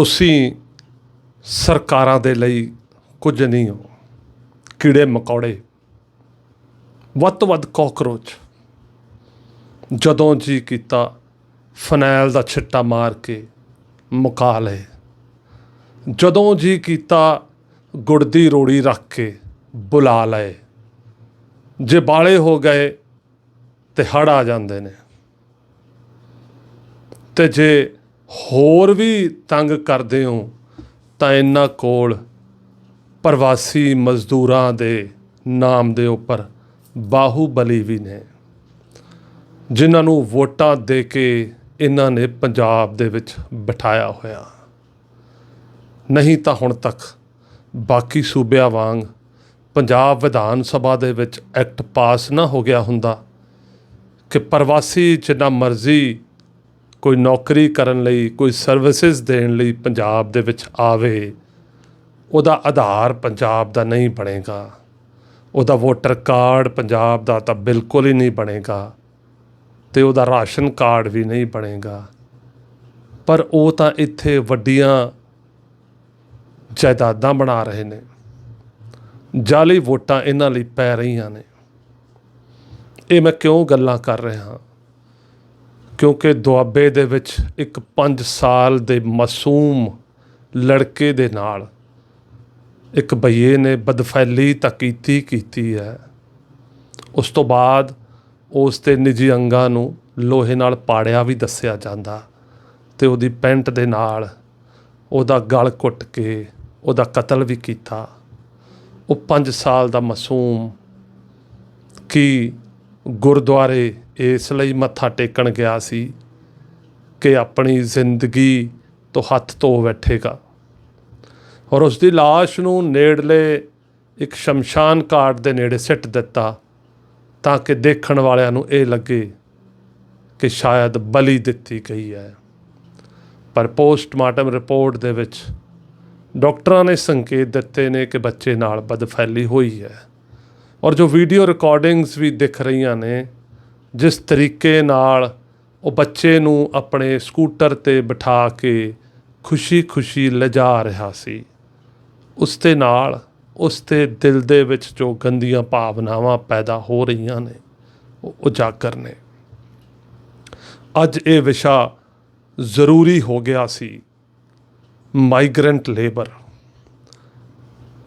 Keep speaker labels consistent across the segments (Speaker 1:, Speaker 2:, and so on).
Speaker 1: ਤੁਸੀਂ ਸਰਕਾਰਾਂ ਦੇ ਲਈ ਕੁਝ ਨਹੀਂ ਹੋ। ਕੀੜੇ ਮਕੌੜੇ। ਵੱਧ ਤੋਂ ਵੱਧ ਕਾਕਰੋਚ। ਜਦੋਂ ਜੀ ਕੀਤਾ, ਫਨੈਲ ਦਾ ਛਿੱਟਾ ਮਾਰ ਕੇ ਮੁਕਾ ਲਏ ਜਦੋਂ ਜੀ ਕੀਤਾ, ਗੁੜ ਦੀ ਰੋੜੀ ਰੱਖ ਕੇ ਬੁਲਾ ਲਏ। ਜੇ ਬਾਲੇ ਹੋ ਗਏ, ਤੇ ਹੜ ਆ ਜਾਂਦੇ ਨੇ। ਤੇ ਜੇ ਹੋਰ ਵੀ ਤੰਗ ਕਰਦੇ ਹੋ, ਤਾਂ ਇਹਨਾਂ ਕੋਲ ਪ੍ਰਵਾਸੀ ਮਜ਼ਦੂਰਾਂ ਦੇ ਨਾਮ ਦੇ ਉੱਪਰ ਬਾਹੂਬਲੀ ਵੀ ਨੇ। ਜਿਨ੍ਹਾਂ ਨੂੰ ਵੋਟਾਂ ਦੇ ਕੇ ਇਹਨਾਂ ਨੇ ਪੰਜਾਬ ਦੇ ਵਿੱਚ ਬਿਠਾਇਆ ਹੋਇਆ। ਨਹੀਂ ਤਾਂ ਹੁਣ ਤੱਕ ਬਾਕੀ ਸੂਬਿਆਂ ਵਾਂਗ ਪੰਜਾਬ ਵਿਧਾਨ ਸਭਾ ਦੇ ਵਿੱਚ ਐਕਟ ਪਾਸ ਨਾ ਹੋ ਗਿਆ ਹੁੰਦਾ ਕਿ ਪ੍ਰਵਾਸੀ ਜਿੰਨਾ ਮਰਜ਼ੀ ਕੋਈ ਨੌਕਰੀ ਕਰਨ ਲਈ, ਕੋਈ ਸਰਵਿਸਿਜ਼ ਦੇਣ ਲਈ ਪੰਜਾਬ ਦੇ ਵਿੱਚ ਆਵੇ, ਉਹਦਾ ਆਧਾਰ ਪੰਜਾਬ ਦਾ ਨਹੀਂ ਬਣੇਗਾ। ਉਹਦਾ ਵੋਟਰ ਕਾਰਡ ਪੰਜਾਬ ਦਾ ਤਾਂ ਬਿਲਕੁਲ ਹੀ ਨਹੀਂ ਬਣੇਗਾ ਤੇ ਉਹਦਾ ਰਾਸ਼ਨ ਕਾਰਡ ਵੀ ਨਹੀਂ ਬਣੇਗਾ। ਪਰ ਉਹ ਤਾਂ ਇੱਥੇ ਵੱਡੀਆਂ ਜਾਇਦਾਦਾਂ ਬਣਾ ਰਹੇ ਨੇ। ਜਾਲੀ ਵੋਟਾਂ ਇਹਨਾਂ ਲਈ ਪੈ ਰਹੀਆਂ ਨੇ। ਇਹ ਮੈਂ ਕਿਉਂ ਗੱਲਾਂ ਕਰ ਰਿਹਾ ਹਾਂ? ਕਿਉਂਕਿ ਦੁਆਬੇ ਦੇ ਵਿੱਚ ਇੱਕ 5 ਸਾਲ ਦੇ ਮਾਸੂਮ ਲੜਕੇ ਦੇ ਨਾਲ ਇੱਕ ਬਈਏ ਨੇ ਬਦਫੈਲੀ ਤਾਂ ਕੀਤੀ ਕੀਤੀ ਹੈ। ਉਸ ਤੋਂ ਬਾਅਦ ਉਸ ਦੇ ਨਿੱਜੀ ਅੰਗਾਂ ਨੂੰ ਲੋਹੇ ਨਾਲ ਪਾੜਿਆ ਵੀ ਦੱਸਿਆ ਜਾਂਦਾ ਤੇ ਉਹਦੀ ਪੈਂਟ ਦੇ ਨਾਲ ਉਹਦਾ ਗਲ ਘੁੱਟ ਕੇ ਉਹਦਾ ਕਤਲ ਵੀ ਕੀਤਾ। ਉਹ 5 ਸਾਲ ਦਾ ਮਾਸੂਮ ਕੀ ਗੁਰਦੁਆਰੇ ਇਸ ਲਈ ਮੱਥਾ ਟੇਕਣ ਗਿਆ ਸੀ ਕਿ ਆਪਣੀ ਜ਼ਿੰਦਗੀ ਤੋਂ ਹੱਥ ਧੋ ਬੈਠੇਗਾ। ਔਰ ਉਸ ਦੀ লাশ ਨੂੰ ਨੇੜਲੇ ਇੱਕ ਸ਼ਮਸ਼ਾਨ ਘਾਟ ਦੇ ਨੇੜੇ ਸਿੱਟ ਦਿੱਤਾ ਤਾਂ ਕਿ ਦੇਖਣ ਵਾਲਿਆਂ ਨੂੰ ਇਹ ਲੱਗੇ ਕਿ ਸ਼ਾਇਦ ਬਲੀ ਦਿੱਤੀ ਗਈ ਹੈ। ਪਰ ਪੋਸਟਮਾਰਟਮ ਰਿਪੋਰਟ ਦੇ ਵਿੱਚ ਡਾਕਟਰਾਂ ਨੇ ਸੰਕੇਤ ਦਿੱਤੇ ਨੇ ਕਿ ਬੱਚੇ ਨਾਲ ਬਦਫੈਲੀ ਹੋਈ ਹੈ। ਔਰ ਜੋ ਵੀਡੀਓ ਰਿਕਾਰਡਿੰਗਸ ਵੀ ਦਿਖ ਰਹੀਆਂ ਨੇ ਜਿਸ ਤਰੀਕੇ ਨਾਲ ਉਹ ਬੱਚੇ ਨੂੰ ਆਪਣੇ ਸਕੂਟਰ ਤੇ ਬਿਠਾ ਕੇ ਖੁਸ਼ੀ-ਖੁਸ਼ੀ ਲਿਜਾ ਰਿਹਾ ਸੀ। ਉਸ ਦੇ ਨਾਲ ਉਸ ਦੇ ਦਿਲ ਦੇ ਵਿੱਚ ਜੋ ਗੰਦੀਆਂ ਭਾਵਨਾਵਾਂ ਪੈਦਾ ਹੋ ਰਹੀਆਂ ਨੇ, ਉਹ ਉਜਾਗਰ ਨੇ। ਅੱਜ ਇਹ ਵਿਸ਼ਾ ਜ਼ਰੂਰੀ ਹੋ ਗਿਆ ਸੀ। ਮਾਈਗ੍ਰੈਂਟ ਲੇਬਰ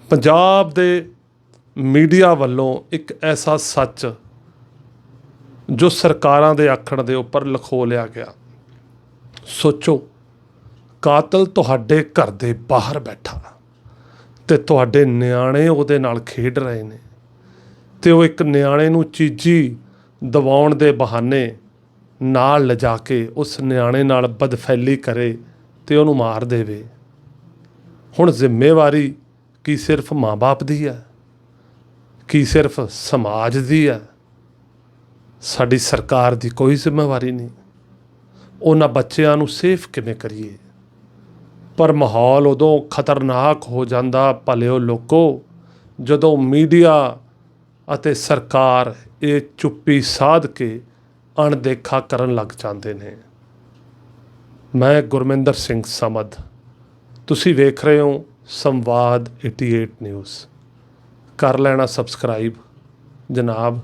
Speaker 1: ਪੰਜਾਬ ਦੇ ਮੀਡੀਆ ਵੱਲੋਂ ਇੱਕ ਐਸਾ ਸੱਚ ਜੋ ਸਰਕਾਰਾਂ ਦੇ ਆਖਣ ਦੇ ਉੱਪਰ ਲਖੋ ਲਿਆ ਗਿਆ। ਸੋਚੋ, ਕਾਤਲ ਤੁਹਾਡੇ ਘਰ ਦੇ ਬਾਹਰ ਬੈਠਾ ਤੇ ਤੁਹਾਡੇ ਨਿਆਣੇ ਉਹਦੇ ਨਾਲ ਖੇਡ ਰਹੇ ਨੇ ਤੇ ਉਹ ਇੱਕ ਨਿਆਣੇ ਨੂੰ ਚੀਜੀ ਦਵਾਉਣ ਦੇ ਬਹਾਨੇ ਨਾਲ ਲਿਜਾ ਕੇ ਉਸ ਨਿਆਣੇ ਨਾਲ ਬਦਫੈਲੀ ਕਰੇ ਤੇ ਉਹਨੂੰ ਮਾਰ ਦੇਵੇ। ਹੁਣ ਜ਼ਿੰਮੇਵਾਰੀ ਕੀ ਸਿਰਫ ਮਾਪੇ ਦੀ ਹੈ? ਕੀ ਸਿਰਫ ਸਮਾਜ ਦੀ ਹੈ? ਸਾਡੀ ਸਰਕਾਰ ਦੀ ਕੋਈ ਜ਼ਿੰਮੇਵਾਰੀ ਨਹੀਂ। ਉਹਨਾਂ ਬੱਚਿਆਂ ਨੂੰ ਸੇਫ ਕਿਵੇਂ ਕਰੀਏ? ਪਰ ਮਾਹੌਲ ਉਦੋਂ ਖਤਰਨਾਕ ਹੋ ਜਾਂਦਾ ਭਲਿਓ ਲੋਕੋ, ਜਦੋਂ ਮੀਡੀਆ ਅਤੇ ਸਰਕਾਰ ਇਹ ਚੁੱਪੀ ਸਾਧ ਕੇ ਅਣਦੇਖਾ ਕਰਨ ਲੱਗ ਜਾਂਦੇ ਨੇ। ਮੈਂ ਗੁਰਮਿੰਦਰ ਸਿੰਘ ਸਮਦ। ਤੁਸੀਂ ਵੇਖ ਰਹੇ ਹੋ ਸੰਵਾਦ 88 ਨਿਊਜ਼ ਕਰ ਲੈਣਾ ਸਬਸਕ੍ਰਾਈਬ ਜਨਾਬ।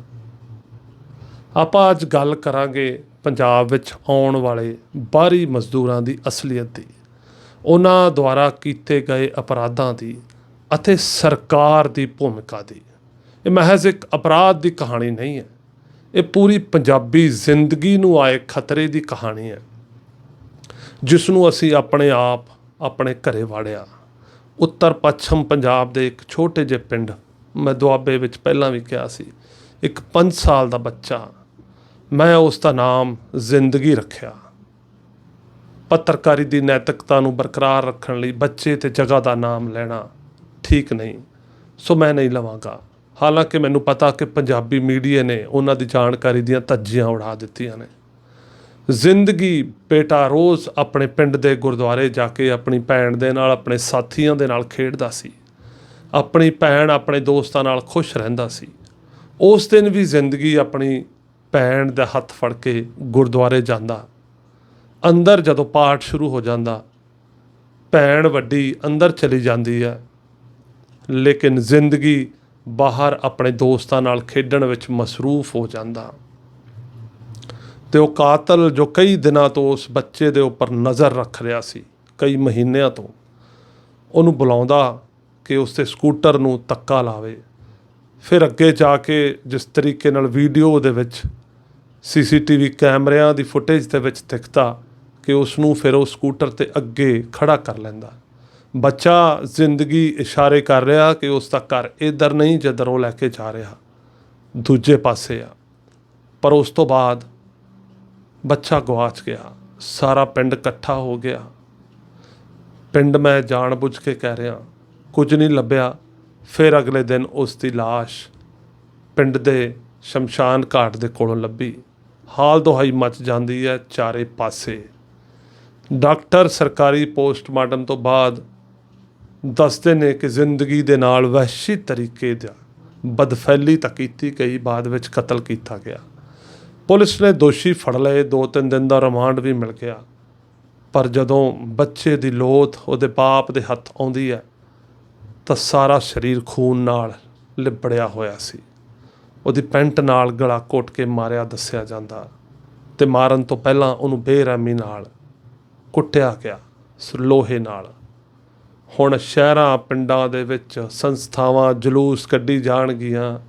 Speaker 1: ਆਪਾਂ ਅੱਜ ਗੱਲ ਕਰਾਂਗੇ ਪੰਜਾਬ ਵਿੱਚ ਆਉਣ ਵਾਲੇ ਬਾਹਰੀ ਮਜ਼ਦੂਰਾਂ ਦੀ ਅਸਲੀਅਤ ਦੀ, ਉਹਨਾਂ ਦੁਆਰਾ ਕੀਤੇ ਗਏ ਅਪਰਾਧਾਂ ਦੀ ਅਤੇ ਸਰਕਾਰ ਦੀ ਭੂਮਿਕਾ ਦੀ। ਇਹ ਮਹਿਜ਼ ਇੱਕ ਅਪਰਾਧ ਦੀ ਕਹਾਣੀ ਨਹੀਂ ਹੈ। ਇਹ ਪੂਰੀ ਪੰਜਾਬੀ ਜ਼ਿੰਦਗੀ ਨੂੰ ਆਏ ਖਤਰੇ ਦੀ ਕਹਾਣੀ ਹੈ। ਜਿਸ ਨੂੰ ਅਸੀਂ ਆਪਣੇ ਆਪ, ਆਪਣੇ ਘਰੇ ਵਾੜਿਆ। ਉੱਤਰ ਪੱਛਮ ਪੰਜਾਬ ਦੇ ਇੱਕ ਛੋਟੇ ਜਿਹੇ ਪਿੰਡ, ਮੈਂ ਦੁਆਬੇ ਵਿੱਚ ਪਹਿਲਾਂ ਵੀ ਕਿਹਾ ਸੀ, ਇੱਕ 5 ਸਾਲ ਦਾ ਬੱਚਾ ਮੈਂ ਉਸ ਦਾ ਨਾਮ ਜ਼ਿੰਦਗੀ ਰੱਖਿਆ। ਪੱਤਰਕਾਰੀ ਦੀ ਨੈਤਿਕਤਾ ਨੂੰ ਬਰਕਰਾਰ ਰੱਖਣ ਲਈ ਬੱਚੇ ਤੇ ਜਗ੍ਹਾ ਦਾ ਨਾਮ ਲੈਣਾ ਠੀਕ ਨਹੀਂ, ਸੋ ਮੈਂ ਨਹੀਂ ਲਵਾਂਗਾ। ਹਾਲਾਂਕਿ ਮੈਨੂੰ ਪਤਾ ਕਿ ਪੰਜਾਬੀ ਮੀਡੀਆ ਨੇ ਉਹਨਾਂ ਦੀ ਜਾਣਕਾਰੀ ਦੀਆਂ ਧੱਜੀਆਂ ਉਡਾ ਦਿੱਤੀਆਂ ਨੇ। ਜ਼ਿੰਦਗੀ ਬੇਟਾ ਰੋਜ਼ ਆਪਣੇ ਪਿੰਡ ਦੇ ਗੁਰਦੁਆਰੇ ਜਾ ਕੇ ਆਪਣੀ ਭੈਣ ਦੇ ਨਾਲ, ਆਪਣੇ ਸਾਥੀਆਂ ਦੇ ਨਾਲ ਖੇਡਦਾ ਸੀ। ਆਪਣੀ ਭੈਣ ਆਪਣੇ ਦੋਸਤਾਂ ਨਾਲ ਖੁਸ਼ ਰਹਿੰਦਾ ਸੀ। ਉਸ ਦਿਨ ਵੀ ਜ਼ਿੰਦਗੀ ਆਪਣੀ ਭੈਣ ਦਾ ਹੱਥ ਫੜ ਕੇ ਗੁਰਦੁਆਰੇ ਜਾਂਦਾ। ਅੰਦਰ ਜਦੋਂ ਪਾਠ ਸ਼ੁਰੂ ਹੋ ਜਾਂਦਾ, ਭੈਣ ਵੱਡੀ ਅੰਦਰ ਚਲੀ ਜਾਂਦੀ ਹੈ। ਲੇਕਿਨ ਜ਼ਿੰਦਗੀ ਬਾਹਰ ਆਪਣੇ ਦੋਸਤਾਂ ਨਾਲ ਖੇਡਣ ਵਿੱਚ ਮਸਰੂਫ ਹੋ ਜਾਂਦਾ। ਤੇ ਉਹ ਕਾਤਲ ਜੋ ਕਈ ਦਿਨਾਂ ਤੋਂ ਉਸ ਬੱਚੇ ਦੇ ਉੱਪਰ ਨਜ਼ਰ ਰੱਖ ਰਿਹਾ ਸੀ, ਕਈ ਮਹੀਨਿਆਂ ਤੋਂ, ਉਹਨੂੰ ਬੁਲਾਉਂਦਾ ਕਿ ਉਸ ਦੇ ਸਕੂਟਰ ਨੂੰ ਤੱਕਾ ਲਾਵੇ। ਫਿਰ ਅੱਗੇ ਜਾ ਕੇ ਜਿਸ ਤਰੀਕੇ ਨਾਲ ਵੀਡੀਓ ਦੇ ਵਿੱਚ ਸੀਸੀਟੀਵੀ ਕੈਮਰਿਆਂ ਦੀ ਫੁਟੇਜ ਦੇ ਵਿੱਚ ਦਿਖਦਾ ਕਿ ਉਸ ਨੂੰ ਫਿਰ ਉਹ ਸਕੂਟਰ ਤੇ ਅੱਗੇ ਖੜਾ ਕਰ ਲੈਂਦਾ। ਬੱਚਾ ਜ਼ਿੰਦਗੀ ਇਸ਼ਾਰੇ ਕਰ ਰਿਹਾ ਕਿ ਉਸ ਦਾ ਘਰ ਇਧਰ ਨਹੀਂ, ਜਿੱਧਰ ਉਹ ਲੈ ਕੇ ਜਾ ਰਿਹਾ। ਦੂਜੇ ਪਾਸੇ ਆ। ਪਰ ਉਸ ਤੋਂ ਬਾਅਦ ਬੱਚਾ ਗਵਾਚ ਗਿਆ। ਸਾਰਾ ਪਿੰਡ ਇਕੱਠਾ ਹੋ ਗਿਆ। ਪਿੰਡ ਮੈਂ ਜਾਣ ਬੁੱਝ ਕੇ ਕਹਿ ਰਿਹਾ, ਕੁਝ ਨਹੀਂ ਲੱਭਿਆ। ਫਿਰ ਅਗਲੇ ਦਿਨ ਉਸ ਦੀ ਲਾਸ਼ ਪਿੰਡ ਦੇ ਸ਼ਮਸ਼ਾਨ ਘਾਟ ਦੇ ਕੋਲੋਂ ਲੱਭੀ। ਹਾਲ ਦੁਹਾਈ ਮਚ ਜਾਂਦੀ ਹੈ ਚਾਰੇ ਪਾਸੇ। ਡਾਕਟਰ ਸਰਕਾਰੀ ਪੋਸਟਮਾਰਟਮ ਤੋਂ ਬਾਅਦ ਦੱਸਦੇ ਨੇ ਕਿ ਜ਼ਿੰਦਗੀ ਦੇ ਨਾਲ ਵਹਿਸ਼ੀ ਤਰੀਕੇ ਦਾ ਬਦਫੈਲੀ ਤਾਂ ਕੀਤੀ ਗਈ, ਬਾਅਦ ਵਿੱਚ ਕਤਲ ਕੀਤਾ ਗਿਆ। ਪੁਲਿਸ ਨੇ ਦੋਸ਼ੀ ਫੜ ਲਏ, ਦੋ ਤਿੰਨ ਦਿਨ ਦਾ ਰਿਮਾਂਡ ਵੀ ਮਿਲ ਗਿਆ। ਪਰ ਜਦੋਂ ਬੱਚੇ ਦੀ ਲੋਥ ਉਹਦੇ ਬਾਪ ਦੇ ਹੱਥ ਆਉਂਦੀ ਹੈ ਤਾਂ ਸਾਰਾ ਸਰੀਰ ਖੂਨ ਨਾਲ ਲਿਬੜਿਆ ਹੋਇਆ ਸੀ। ਉਹਦੀ ਪੈਂਟ ਨਾਲ ਗਲਾ ਘੋਟ ਕੇ ਮਾਰਿਆ, ਦੱਸਿਆ ਜਾਂਦਾ। ਤੇ ਮਾਰਨ ਤੋਂ ਪਹਿਲਾਂ ਉਹਨੂੰ ਬੇਰਹਿਮੀ ਨਾਲ ਕੁੱਟਿਆ ਗਿਆ, ਸ- ਲੋਹੇ ਨਾਲ। ਹੁਣ ਸ਼ਹਿਰਾਂ, ਪਿੰਡਾਂ ਦੇ ਵਿੱਚ ਸੰਸਥਾਵਾਂ ਜਲੂਸ ਕੱਢੀ ਜਾਣਗੀਆਂ,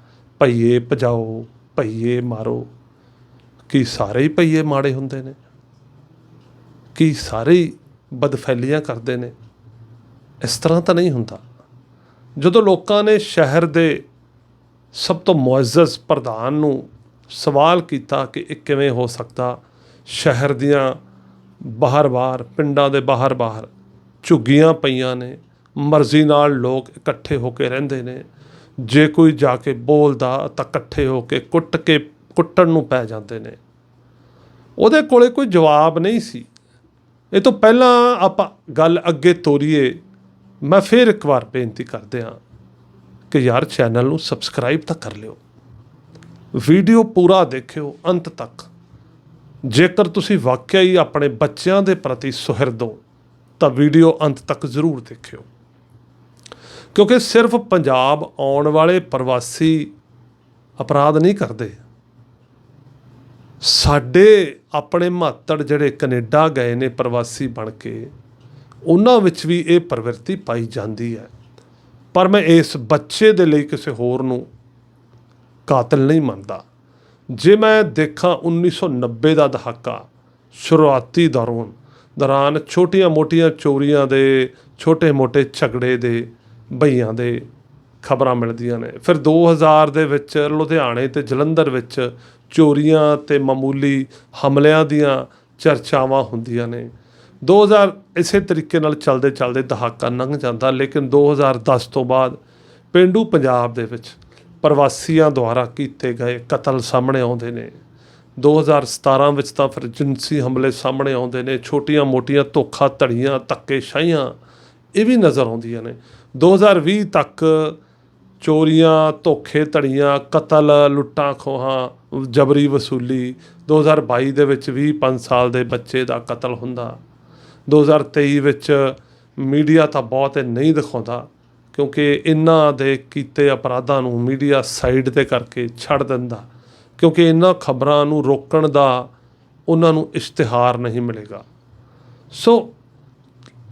Speaker 1: ਭਈਏ ਭਜਾਓ, ਭਈਏ ਮਾਰੋ। ਕੀ ਸਾਰੇ ਹੀ ਭਈਏ ਮਾੜੇ ਹੁੰਦੇ ਨੇ? ਕੀ ਸਾਰੇ ਹੀ ਬਦਫੈਲੀਆਂ ਕਰਦੇ ਨੇ? ਇਸ ਤਰ੍ਹਾਂ ਤਾਂ ਨਹੀਂ ਹੁੰਦਾ। ਜਦੋਂ ਲੋਕਾਂ ਨੇ ਸ਼ਹਿਰ ਦੇ ਸਭ ਤੋਂ ਮੁਅੱਜ਼ਜ਼ ਪ੍ਰਧਾਨ ਨੂੰ ਸਵਾਲ ਕੀਤਾ ਕਿ ਇਹ ਕਿਵੇਂ ਹੋ ਸਕਦਾ? ਸ਼ਹਿਰ ਦੀਆਂ ਬਾਹਰ-ਬਾਹਰ ਪਿੰਡਾਂ ਦੇ ਬਾਹਰ-ਬਾਹਰ ਝੁੱਗੀਆਂ ਪਈਆਂ ਨੇ। ਮਰਜ਼ੀ ਨਾਲ ਲੋਕ ਇਕੱਠੇ ਹੋ ਕੇ ਰਹਿੰਦੇ ਨੇ। ਜੇ ਕੋਈ ਜਾ ਕੇ ਬੋਲਦਾ ਤਾਂ ਇਕੱਠੇ ਹੋ ਕੇ ਕੁੱਟ ਕੇ ਕੁੱਟਣ ਨੂੰ ਪੈ ਜਾਂਦੇ ਨੇ। ਉਹਦੇ ਕੋਲੇ ਕੋਈ ਜਵਾਬ ਨਹੀਂ ਸੀ। ਇਹ ਤੋਂ ਪਹਿਲਾਂ ਆਪਾਂ ਗੱਲ ਅੱਗੇ ਤੋਰੀਏ। ਮੈਂ ਫਿਰ ਇੱਕ ਵਾਰ ਬੇਨਤੀ ਕਰਦੇ ਹਾਂ। ਕਿ ਯਾਰ ਚੈਨਲ ਨੂੰ ਸਬਸਕ੍ਰਾਈਬ ਤਾਂ ਕਰ ਲਿਓ। ਵੀਡੀਓ ਪੂਰਾ ਦੇਖਿਓ, ਅੰਤ ਤੱਕ। ਜੇਕਰ ਤੁਸੀਂ ਵਾਕਿਆ ਹੀ ਆਪਣੇ ਬੱਚਿਆਂ ਦੇ ਪ੍ਰਤੀ ਸੁਹਿਰਦ ਹੋ, ਤਾਂ ਵੀਡੀਓ ਅੰਤ ਤੱਕ ਜ਼ਰੂਰ ਦੇਖਿਓ। ਕਿਉਂਕਿ ਸਿਰਫ ਪੰਜਾਬ ਆਉਣ ਵਾਲੇ ਪ੍ਰਵਾਸੀ ਅਪਰਾਧ ਨਹੀਂ ਕਰਦੇ। ਸਾਡੇ ਆਪਣੇ ਮਾਤੜ ਜਿਹੜੇ ਕੈਨੇਡਾ ਗਏ ਨੇ ਪ੍ਰਵਾਸੀ ਬਣ ਕੇ, ਉਹਨਾਂ ਵਿੱਚ ਵੀ ਇਹ ਪ੍ਰਵਿਰਤੀ ਪਾਈ ਜਾਂਦੀ ਹੈ। ਪਰ ਮੈਂ ਇਸ ਬੱਚੇ ਦੇ ਲਈ ਕਿਸੇ ਹੋਰ ਨੂੰ ਕਾਤਲ ਨਹੀਂ ਮੰਨਦਾ। ਜੇ ਮੈਂ ਦੇਖਾਂ 1990 ਦਾ ਦਹਾਕਾ, ਸ਼ੁਰੂਆਤੀ ਦੌਰਾਨ ਦੌਰਾਨ ਛੋਟੀਆਂ-ਮੋਟੀਆਂ ਚੋਰੀਆਂ ਦੇ, ਛੋਟੇ-ਮੋਟੇ ਝਗੜੇ ਦੇ ਭਈਆਂ ਦੇ ਖਬਰਾਂ ਮਿਲਦੀਆਂ ਨੇ। ਫਿਰ 2000 ਦੇ ਵਿੱਚ ਲੁਧਿਆਣੇ ਤੇ ਜਲੰਧਰ ਵਿੱਚ ਚੋਰੀਆਂ ਤੇ ਮਾਮੂਲੀ ਹਮਲਿਆਂ ਦੀਆਂ ਚਰਚਾਵਾਂ ਹੁੰਦੀਆਂ ਨੇ। 2000 ਇਸੇ ਤਰੀਕੇ ਨਾਲ ਚੱਲਦੇ ਚੱਲਦੇ ਦਹਾਕਾ ਲੰਘ ਜਾਂਦਾ, ਲੇਕਿਨ 2010 ਤੋਂ ਬਾਅਦ ਪਿੰਡੂ ਪੰਜਾਬ ਦੇ ਵਿੱਚ ਪ੍ਰਵਾਸੀਆਂ ਦੁਆਰਾ ਕੀਤੇ ਗਏ ਕਤਲ ਸਾਹਮਣੇ ਆਉਂਦੇ ਨੇ। 2017 ਵਿੱਚ ਤਾਂ ਫਿਰ ਜਿਨਸੀ ਹਮਲੇ ਸਾਹਮਣੇ ਆਉਂਦੇ ਨੇ ਛੋਟੀਆਂ-ਮੋਟੀਆਂ ਧੋਖਾ ਧੜੀਆਂ, ਧੱਕੇਸ਼ਾਹੀਆਂ, ਇਹ ਵੀ ਨਜ਼ਰ ਆਉਂਦੀਆਂ ਨੇ। 2020 ਤੱਕ ਚੋਰੀਆਂ, ਧੋਖੇ ਧੜੀਆਂ, ਕਤਲ, ਲੁੱਟਾਂ ਖੋਹਾਂ, ਜਬਰੀ ਵਸੂਲੀ 2022 ਦੇ ਵਿੱਚ ਵੀ 5 ਸਾਲ ਦੇ ਬੱਚੇ ਦਾ ਕਤਲ ਹੁੰਦਾ। 2023 ਵਿੱਚ ਮੀਡੀਆ ਤਾਂ ਬਹੁਤ ਨਹੀਂ ਦਿਖਾਉਂਦਾ, ਕਿਉਂਕਿ ਇਹਨਾਂ ਦੇ ਕੀਤੇ ਅਪਰਾਧਾਂ ਨੂੰ ਮੀਡੀਆ ਸਾਈਡ ਤੇ ਕਰਕੇ ਛੱਡ ਦਿੰਦਾ, ਕਿਉਂਕਿ ਇਹਨਾਂ ਖਬਰਾਂ ਨੂੰ ਰੋਕਣ ਦਾ ਉਹਨਾਂ ਨੂੰ ਇਸ਼ਤਿਹਾਰ ਨਹੀਂ ਮਿਲੇਗਾ। ਸੋ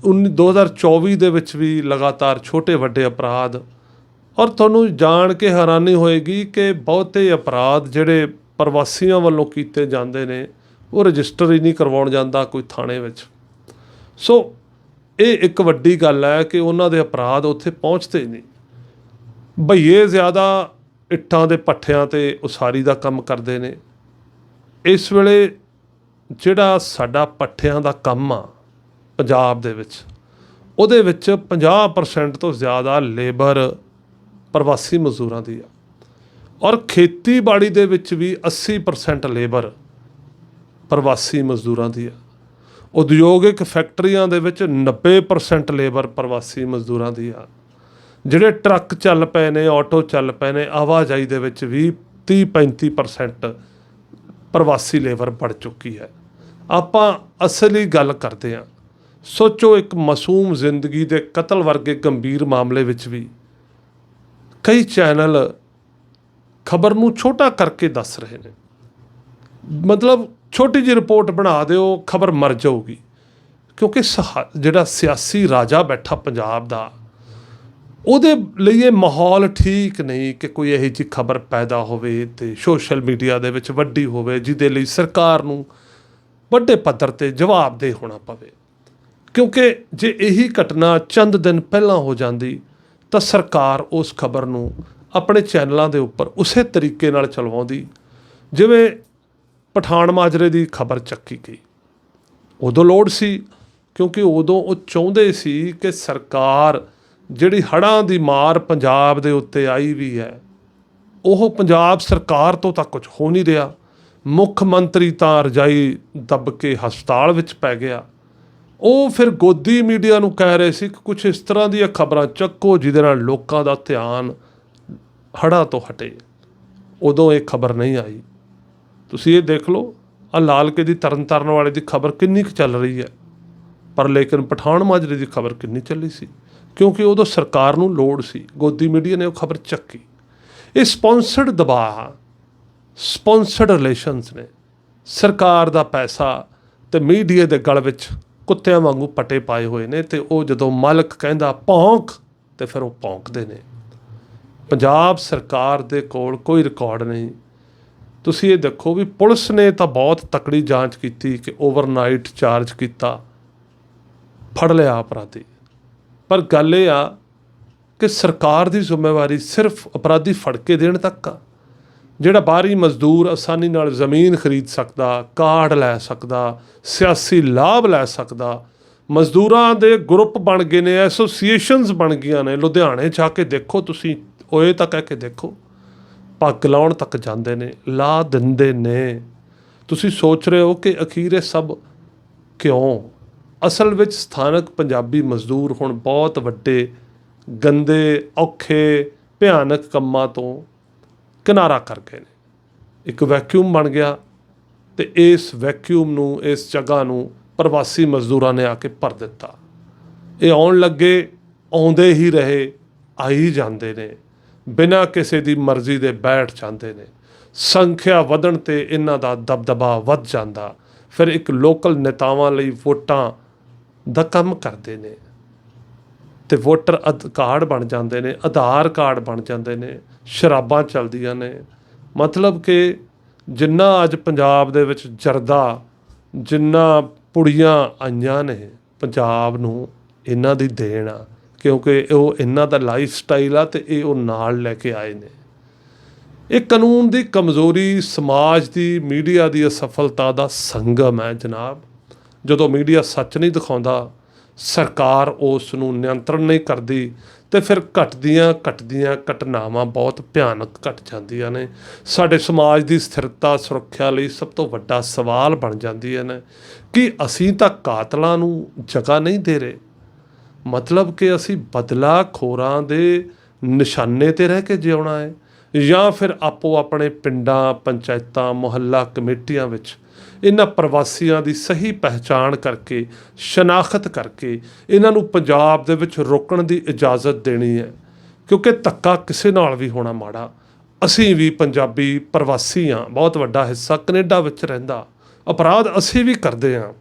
Speaker 1: 19 2024 ਦੇ ਵਿੱਚ ਵੀ ਲਗਾਤਾਰ ਛੋਟੇ ਵੱਡੇ ਅਪਰਾਧ, ਔਰ ਤੁਹਾਨੂੰ ਜਾਣ ਕੇ ਹੈਰਾਨੀ ਹੋਏਗੀ ਕਿ ਬਹੁਤੇ ਅਪਰਾਧ ਜਿਹੜੇ ਪ੍ਰਵਾਸੀਆਂ ਵੱਲੋਂ ਕੀਤੇ ਜਾਂਦੇ ਨੇ, ਉਹ ਰਜਿਸਟਰ ਹੀ ਨਹੀਂ ਕਰਵਾਉਣ ਜਾਂਦਾ ਕੋਈ ਥਾਣੇ ਵਿੱਚ। ਸੋ ਇਹ ਇੱਕ ਵੱਡੀ ਗੱਲ ਹੈ ਕਿ ਉਹਨਾਂ ਦੇ ਅਪਰਾਧ ਉੱਥੇ ਪਹੁੰਚਦੇ ਨਹੀਂ। ਭਈਏ ਜ਼ਿਆਦਾ ਇੱਟਾਂ ਦੇ ਪੱਠਿਆਂ ਤੇ ਉਸਾਰੀ ਦਾ ਕੰਮ ਕਰਦੇ ਨੇ। ਇਸ ਵੇਲੇ ਜਿਹੜਾ ਸਾਡਾ ਪੱਠਿਆਂ ਦਾ ਕੰਮ ਆ ਪੰਜਾਬ ਦੇ ਵਿੱਚ, ਉਹਦੇ ਵਿੱਚ 50% ਤੋਂ ਜ਼ਿਆਦਾ ਲੇਬਰ ਪ੍ਰਵਾਸੀ ਮਜ਼ਦੂਰਾਂ ਦੀ ਆ। ਔਰ ਖੇਤੀਬਾੜੀ ਦੇ ਵਿੱਚ ਵੀ 80% ਲੇਬਰ ਪ੍ਰਵਾਸੀ ਮਜ਼ਦੂਰਾਂ ਦੀ ਆ। ਉਦਯੋਗਿਕ ਫੈਕਟਰੀਆਂ ਦੇ ਵਿੱਚ 90% ਲੇਬਰ ਪ੍ਰਵਾਸੀ ਮਜ਼ਦੂਰਾਂ ਦੀ ਆ। ਜਿਹੜੇ ਟਰੱਕ ਚੱਲ ਪਏ ਨੇ, ਆਟੋ ਚੱਲ ਪਏ ਨੇ, ਆਵਾਜਾਈ ਦੇ ਵਿੱਚ ਵੀ 30 35% ਪ੍ਰਵਾਸੀ ਲੇਬਰ ਵੜ ਚੁੱਕੀ ਹੈ। ਆਪਾਂ ਅਸਲੀ ਗੱਲ ਕਰਦੇ ਹਾਂ। ਸੋਚੋ ਇੱਕ ਮਾਸੂਮ ਜ਼ਿੰਦਗੀ ਦੇ ਕਤਲ ਵਰਗੇ ਗੰਭੀਰ ਮਾਮਲੇ ਵਿੱਚ ਵੀ। ਕਈ ਚੈਨਲ ਖਬਰ ਨੂੰ ਛੋਟਾ ਕਰਕੇ ਦੱਸ ਰਹੇ ਨੇ। ਮਤਲਬ ਛੋਟੀ ਜਿਹੀ ਰਿਪੋਰਟ ਬਣਾ ਦਿਓ, ਖਬਰ ਮਰ ਜਾਊਗੀ। ਕਿਉਂਕਿ ਸਹਾ- ਜਿਹੜਾ ਸਿਆਸੀ ਰਾਜਾ ਬੈਠਾ ਪੰਜਾਬ ਦਾ, ਉਹਦੇ ਲਈ ਇਹ ਮਾਹੌਲ ਠੀਕ ਨਹੀਂ ਕਿ ਕੋਈ ਇਹੋ ਜਿਹੀ ਖਬਰ ਪੈਦਾ ਹੋਵੇ ਤੇ ਸੋਸ਼ਲ ਮੀਡੀਆ ਦੇ ਵਿੱਚ ਵੱਡੀ ਹੋਵੇ, ਜਿਹਦੇ ਲਈ ਸਰਕਾਰ ਨੂੰ ਵੱਡੇ ਪੱਧਰ ਤੇ ਜਵਾਬਦੇਹ ਹੋਣਾ ਪਵੇ। ਕਿਉਂਕਿ ਜੇ ਇਹੀ ਘਟਨਾ ਚੰਦ ਦਿਨ ਪਹਿਲਾਂ ਹੋ ਜਾਂਦੀ, ਤਾਂ ਸਰਕਾਰ ਉਸ ਖਬਰ ਨੂੰ ਆਪਣੇ ਚੈਨਲਾਂ ਦੇ ਉੱਪਰ ਉਸੇ ਤਰੀਕੇ ਨਾਲ ਚਲਵਾਉਂਦੀ ਜਿਵੇਂ ਪਠਾਨ ਮਾਜਰੇ ਦੀ ਖਬਰ ਚੱਕੀ ਗਈ। ਉਦੋਂ ਲੋੜ ਸੀ, ਕਿਉਂਕਿ ਉਦੋਂ ਉਹ ਚਾਹੁੰਦੇ ਸੀ ਕਿ ਸਰਕਾਰ ਜਿਹੜੀ ਹੜ੍ਹਾਂ ਦੀ ਮਾਰ ਪੰਜਾਬ ਦੇ ਉੱਤੇ ਆਈ ਵੀ ਹੈ, ਉਹ ਪੰਜਾਬ ਸਰਕਾਰ ਤੋਂ ਤਾਂ ਕੁਝ ਹੋ ਨਹੀਂ ਰਿਹਾ। ਮੁੱਖ ਮੰਤਰੀ ਤਾਂ ਰਜਾਈ ਦੱਬ ਕੇ ਹਸਪਤਾਲ ਵਿੱਚ ਪੈ ਗਿਆ। ਉਹ ਫਿਰ ਗੋਦੀ ਮੀਡੀਆ ਨੂੰ ਕਹਿ ਰਹੇ ਸੀ ਕਿ ਕੁਝ ਇਸ ਤਰ੍ਹਾਂ ਦੀਆਂ ਖਬਰਾਂ ਚੱਕੋ ਜਿਹਦੇ ਨਾਲ ਲੋਕਾਂ ਦਾ ਧਿਆਨ ਹੜ੍ਹਾਂ ਤੋਂ ਹਟੇ। ਉਦੋਂ ਇਹ ਖਬਰ ਨਹੀਂ ਆਈ। ਤੁਸੀਂ ਇਹ ਦੇਖ ਲਓ ਆ ਲਾਲਕੇ ਦੀ ਤਰਨ ਤਾਰਨ ਵਾਲੇ ਦੀ ਖਬਰ ਕਿੰਨੀ ਕੁ ਚੱਲ ਰਹੀ ਹੈ। ਪਰ ਲੇਕਿਨ ਪਠਾਨ ਮਾਜਰੇ ਦੀ ਖਬਰ ਕਿੰਨੀ ਚੱਲੀ ਸੀ? ਕਿਉਂਕਿ ਉਦੋਂ ਸਰਕਾਰ ਨੂੰ ਲੋੜ ਸੀ, ਗੋਦੀ ਮੀਡੀਆ ਨੇ ਉਹ ਖਬਰ ਚੱਕੀ। ਇਹ ਸਪਾਂਸਰਡ ਦਬਾਅ ਸਪਾਂਸਰਡ ਰਿਲੇਸ਼ਨਸ ਨੇ। ਸਰਕਾਰ ਦਾ ਪੈਸਾ ਤੇ ਮੀਡੀਆ ਦੇ ਗਲ ਵਿੱਚ ਕੁੱਤਿਆਂ ਵਾਂਗੂ ਪਟੇ ਪਾਏ ਹੋਏ ਨੇ ਤੇ ਉਹ ਜਦੋਂ ਮਾਲਕ ਕਹਿੰਦਾ ਭੌਂਕ, ਤੇ ਫਿਰ ਉਹ ਭੌਂਕਦੇ ਨੇ। ਪੰਜਾਬ ਸਰਕਾਰ ਦੇ ਕੋਲ ਕੋਈ ਰਿਕਾਰਡ ਨਹੀਂ। ਤੁਸੀਂ ਇਹ ਦੇਖੋ ਵੀ ਪੁਲਿਸ ਨੇ ਤਾਂ ਬਹੁਤ ਤਕੜੀ ਜਾਂਚ ਕੀਤੀ ਕਿ ਓਵਰਨਾਈਟ ਚਾਰਜ ਕੀਤਾ। ਫੜ ਲਿਆ ਅਪਰਾਧੀ। ਪਰ ਗੱਲ ਇਹ ਆ ਕਿ ਸਰਕਾਰ ਦੀ ਜ਼ਿੰਮੇਵਾਰੀ ਸਿਰਫ ਅਪਰਾਧੀ ਫੜ ਕੇ ਦੇਣ ਤੱਕ ਆ। ਜਿਹੜਾ ਬਾਹਰੀ ਮਜ਼ਦੂਰ ਆਸਾਨੀ ਨਾਲ ਜ਼ਮੀਨ ਖਰੀਦ ਸਕਦਾ, ਕਾਰਡ ਲੈ ਸਕਦਾ, ਸਿਆਸੀ ਲਾਭ ਲੈ ਸਕਦਾ, ਮਜ਼ਦੂਰਾਂ ਦੇ ਗਰੁੱਪ ਬਣ ਗਏ ਨੇ, ਐਸੋਸੀਏਸ਼ਨਸ ਬਣ ਗਈਆਂ ਨੇ, ਲੁਧਿਆਣੇ ਜਾ ਕੇ ਦੇਖੋ ਤੁਸੀਂ, ਓਏ ਤਾਂ ਕਹਿ ਕੇ ਦੇਖੋ। ਪੱਗ ਲਾਉਣ ਤੱਕ ਜਾਂਦੇ ਨੇ, ਲਾ ਦਿੰਦੇ ਨੇ। ਤੁਸੀਂ ਸੋਚ ਰਹੇ ਹੋ ਕਿ ਅਖੀਰ ਇਹ ਸਭ ਕਿਉਂ? ਅਸਲ ਵਿੱਚ ਸਥਾਨਕ ਪੰਜਾਬੀ ਮਜ਼ਦੂਰ ਹੁਣ ਬਹੁਤ ਵੱਡੇ, ਗੰਦੇ, ਔਖੇ, ਭਿਆਨਕ ਕੰਮਾਂ ਤੋਂ ਕਿਨਾਰਾ ਕਰ ਗਏ ਨੇ। ਇੱਕ ਵੈਕਿਊਮ ਬਣ ਗਿਆ ਤੇ ਇਸ ਵੈਕਿਊਮ ਨੂੰ, ਇਸ ਜਗ੍ਹਾ ਨੂੰ ਪ੍ਰਵਾਸੀ ਮਜ਼ਦੂਰਾਂ ਨੇ ਆ ਕੇ ਭਰ ਦਿੱਤਾ। ਇਹ ਆਉਣ ਲੱਗੇ, ਆਉਂਦੇ ਹੀ ਰਹੇ ਆਈ ਜਾਂਦੇ ਨੇ। ਬਿਨਾਂ ਕਿਸੇ ਦੀ ਮਰਜ਼ੀ ਦੇ ਬੈਠ ਜਾਂਦੇ ਨੇ। ਸੰਖਿਆ ਵਧਣ ਤੇ ਇਹਨਾਂ ਦਾ ਦਬਦਬਾ ਵੱਧ ਜਾਂਦਾ। ਫਿਰ ਇੱਕ ਲੋਕਲ ਨੇਤਾਵਾਂ ਲਈ ਵੋਟਾਂ ਦਾ ਕੰਮ ਕਰਦੇ ਨੇ। ਤੇ ਵੋਟਰ ਅਧ, ਕਾਰਡ ਬਣ ਜਾਂਦੇ ਨੇ, ਆਧਾਰ ਕਾਰਡ ਬਣ ਜਾਂਦੇ ਨੇ, ਸ਼ਰਾਬਾਂ ਚੱਲਦੀਆਂ ਨੇ। ਮਤਲਬ ਕਿ ਜਿੰਨਾ ਅੱਜ ਪੰਜਾਬ ਦੇ ਵਿੱਚ ਜਰਦਾ, ਜਿੰਨਾ ਪੁੜੀਆਂ ਆਈਆਂ ਨੇ, ਪੰਜਾਬ ਨੂੰ ਇਹਨਾਂ ਦੀ ਦੇਣ ਆ। ਕਿਉਂਕਿ ਉਹ ਇਹਨਾਂ ਦਾ ਲਾਈਫ ਸਟਾਈਲ ਆ ਤੇ ਇਹ ਉਹ ਨਾਲ ਲੈ ਕੇ ਆਏ ਨੇ। ਇਹ ਕਾਨੂੰਨ ਦੀ ਕਮਜ਼ੋਰੀ ਸਮਾਜ ਦੀ, ਮੀਡੀਆ ਦੀ ਅਸਫਲਤਾ ਦਾ ਸੰਗਮ ਹੈ ਜਨਾਬ। ਜਦੋਂ ਮੀਡੀਆ ਸੱਚ ਨਹੀਂ ਦਿਖਾਉਂਦਾ, ਸਰਕਾਰ ਉਸ ਨੂੰ ਨਿਯੰਤਰਣ ਨਹੀਂ ਕਰਦੀ ਤੇ ਫਿਰ ਘਟਦੀਆਂ ਘਟਦੀਆਂ ਘਟਨਾਵਾਂ ਬਹੁਤ ਭਿਆਨਕ ਘਟ ਜਾਂਦੀਆਂ ਨੇ। ਸਾਡੇ ਸਮਾਜ ਦੀ ਸਥਿਰਤਾ, ਸੁਰੱਖਿਆ ਲਈ ਸਭ ਤੋਂ ਵੱਡਾ ਸਵਾਲ ਬਣ ਜਾਂਦੀਆਂ ਨੇ ਕਿ ਅਸੀਂ ਤਾਂ ਕਾਤਲਾਂ ਨੂੰ ਜਗ੍ਹਾ ਨਹੀਂ ਦੇ ਰਹੇ। ਮਤਲਬ ਕਿ ਅਸੀਂ ਬਦਲਾ ਖੋਰਾਂ ਦੇ ਨਿਸ਼ਾਨੇ ਤੇ ਰਹਿ ਕੇ ਜਿਉਣਾ ਹੈ, ਜਾਂ ਫਿਰ ਆਪੋ ਆਪਣੇ ਪਿੰਡਾਂ, ਪੰਚਾਇਤਾਂ, ਮੁਹੱਲਾ ਕਮੇਟੀਆਂ ਵਿੱਚ ਇਹਨਾਂ ਪ੍ਰਵਾਸੀਆਂ ਦੀ ਸਹੀ ਪਹਿਚਾਣ ਕਰਕੇ, ਸ਼ਨਾਖਤ ਕਰਕੇ ਇਹਨਾਂ ਨੂੰ ਪੰਜਾਬ ਦੇ ਵਿੱਚ ਰੋਕਣ ਦੀ ਇਜਾਜ਼ਤ ਦੇਣੀ ਹੈ। ਕਿਉਂਕਿ ਧੱਕਾ ਕਿਸੇ ਨਾਲ ਵੀ ਹੋਣਾ ਮਾੜਾ। ਅਸੀਂ ਵੀ ਪੰਜਾਬੀ ਪ੍ਰਵਾਸੀ ਹਾਂ, ਬਹੁਤ ਵੱਡਾ ਹਿੱਸਾ ਕੈਨੇਡਾ ਵਿੱਚ ਰਹਿੰਦਾ। ਅਪਰਾਧ ਅਸੀਂ ਵੀ ਕਰਦੇ ਹਾਂ।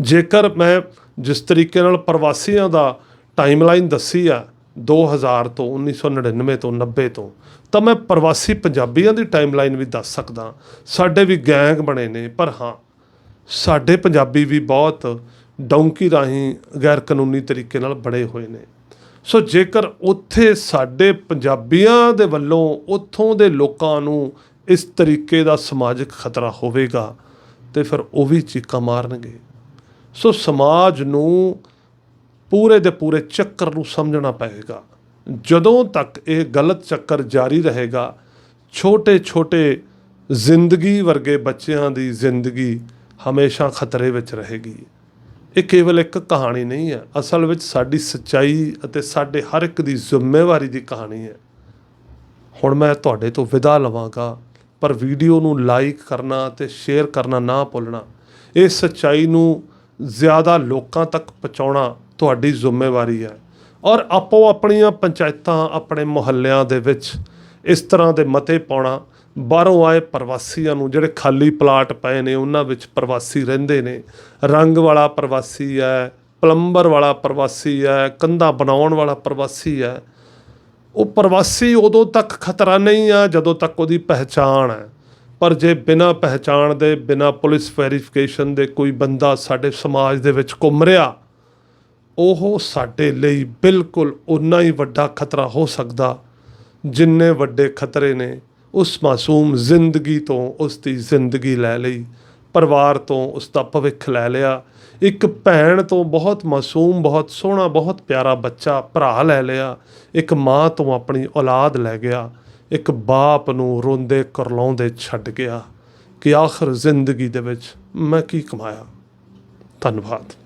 Speaker 1: ਜੇਕਰ ਮੈਂ ਜਿਸ ਤਰੀਕੇ ਨਾਲ ਪ੍ਰਵਾਸੀਆਂ ਦਾ ਟਾਈਮਲਾਈਨ ਦੱਸੀ ਆ 2000 ਤੋਂ 1999 ਤੋਂ 90 ਤੋਂ, ਤਾਂ ਮੈਂ ਪ੍ਰਵਾਸੀ ਪੰਜਾਬੀਆਂ ਦੀ ਟਾਈਮਲਾਈਨ ਵੀ ਦੱਸ ਸਕਦਾ। ਸਾਡੇ ਵੀ ਗੈਂਗ ਬਣੇ ਨੇ, ਪਰ ਹਾਂ, ਸਾਡੇ ਪੰਜਾਬੀ ਵੀ ਬਹੁਤ ਡੌਂਕੀ ਰਾਹੀਂ ਗੈਰ ਕਾਨੂੰਨੀ ਤਰੀਕੇ ਨਾਲ ਬੜੇ ਹੋਏ ਨੇ। ਸੋ ਜੇਕਰ ਉੱਥੇ ਸਾਡੇ ਪੰਜਾਬੀਆਂ ਦੇ ਵੱਲੋਂ ਉੱਥੋਂ ਦੇ ਲੋਕਾਂ ਨੂੰ ਇਸ ਤਰੀਕੇ ਦਾ ਸਮਾਜਿਕ ਖਤਰਾ ਹੋਵੇਗਾ, ਤੇ ਫਿਰ ਉਹ ਵੀ ਚੀਕਾਂ ਮਾਰਨਗੇ। ਸੋ ਸਮਾਜ ਨੂੰ ਪੂਰੇ ਦੇ ਪੂਰੇ ਚੱਕਰ ਨੂੰ ਸਮਝਣਾ ਪਏਗਾ। ਜਦੋਂ ਤੱਕ ਇਹ ਗਲਤ ਚੱਕਰ ਜਾਰੀ ਰਹੇਗਾ ਛੋਟੇ ਛੋਟੇ ਜ਼ਿੰਦਗੀ ਵਰਗੇ ਬੱਚਿਆਂ ਦੀ ਜ਼ਿੰਦਗੀ ਹਮੇਸ਼ਾ ਖਤਰੇ ਵਿੱਚ ਰਹੇਗੀ। ਇਹ ਕੇਵਲ ਇੱਕ ਕਹਾਣੀ ਨਹੀਂ ਹੈ, ਅਸਲ ਵਿੱਚ ਸਾਡੀ ਸੱਚਾਈ ਅਤੇ ਸਾਡੇ ਹਰ ਇੱਕ ਦੀ ਜ਼ਿੰਮੇਵਾਰੀ ਦੀ ਕਹਾਣੀ ਹੈ। ਹੁਣ ਮੈਂ ਤੁਹਾਡੇ ਤੋਂ ਵਿਦਾ ਲਵਾਂਗਾ, ਪਰ ਵੀਡੀਓ ਨੂੰ ਲਾਈਕ ਕਰਨਾ ਤੇ ਸ਼ੇਅਰ ਕਰਨਾ ਨਾ ਭੁੱਲਣਾ। ਇਹ ਸੱਚਾਈ ਨੂੰ ਜ਼ਿਆਦਾ ਲੋਕਾਂ ਤੱਕ ਪਹੁੰਚਾਉਣਾ ਤੁਹਾਡੀ ਜ਼ਿੰਮੇਵਾਰੀ ਹੈ। ਔਰ ਆਪੋ ਆਪਣੀਆਂ ਪੰਚਾਇਤਾਂ ਆਪਣੇ ਮੁਹੱਲਿਆਂ ਦੇ ਵਿੱਚ ਇਸ ਤਰ੍ਹਾਂ ਦੇ ਮਤੇ ਪਾਉਣਾ, ਬਾਹਰੋਂ ਆਏ ਪ੍ਰਵਾਸੀਆਂ ਨੂੰ ਜਿਹੜੇ ਖਾਲੀ ਪਲਾਟ ਪਏ ਨੇ, ਉਹਨਾਂ ਵਿੱਚ ਪ੍ਰਵਾਸੀ ਰਹਿੰਦੇ ਨੇ। ਰੰਗ ਵਾਲਾ ਪ੍ਰਵਾਸੀ ਹੈ, ਪਲੰਬਰ ਵਾਲਾ ਪ੍ਰਵਾਸੀ ਹੈ, ਕੰਧਾਂ ਬਣਾਉਣ ਵਾਲਾ ਪ੍ਰਵਾਸੀ ਹੈ। ਉਹ ਪ੍ਰਵਾਸੀ ਉਦੋਂ ਤੱਕ ਖਤਰਾ ਨਹੀਂ ਆ ਜਦੋਂ ਤੱਕ ਉਹਦੀ ਪਹਿਚਾਣ ਹੈ। ਪਰ ਜੇ ਬਿਨਾਂ ਪਹਿਚਾਣ ਦੇ, ਬਿਨਾਂ ਪੁਲਿਸ ਵੈਰੀਫਿਕੇਸ਼ਨ ਦੇ ਕੋਈ ਬੰਦਾ ਸਾਡੇ ਸਮਾਜ ਦੇ ਵਿੱਚ ਘੁੰਮ ਰਿਹਾ, ਉਹ ਸਾਡੇ ਲਈ ਬਿਲਕੁਲ ਉਨਾ ਹੀ ਵੱਡਾ ਖਤਰਾ ਹੋ ਸਕਦਾ, ਜਿੰਨੇ ਵੱਡੇ ਖਤਰੇ ਨੇ, ਉਸ ਮਾਸੂਮ ਜ਼ਿੰਦਗੀ ਤੋਂ ਉਸ ਦੀ ਜ਼ਿੰਦਗੀ ਲੈ ਲਈ, ਪਰਿਵਾਰ ਤੋਂ ਉਸ ਦਾ ਭਵਿੱਖ ਲੈ ਲਿਆ, ਇੱਕ ਭੈਣ ਤੋਂ ਬਹੁਤ ਮਾਸੂਮ, ਬਹੁਤ ਸੋਹਣਾ, ਬਹੁਤ ਪਿਆਰਾ ਬੱਚਾ, ਭਰਾ ਲੈ ਲਿਆ, ਇੱਕ ਮਾਂ ਤੋਂ ਆਪਣੀ ਔਲਾਦ ਲੈ ਗਿਆ ਇੱਕ ਬਾਪ ਨੂੰ ਰੋਂਦੇ ਕਰਲਾਉਂਦੇ ਛੱਡ ਗਿਆ ਕਿ ਆਖਰ ਜ਼ਿੰਦਗੀ ਦੇ ਵਿੱਚ ਮੈਂ ਕੀ ਕਮਾਇਆ? ਧੰਨਵਾਦ।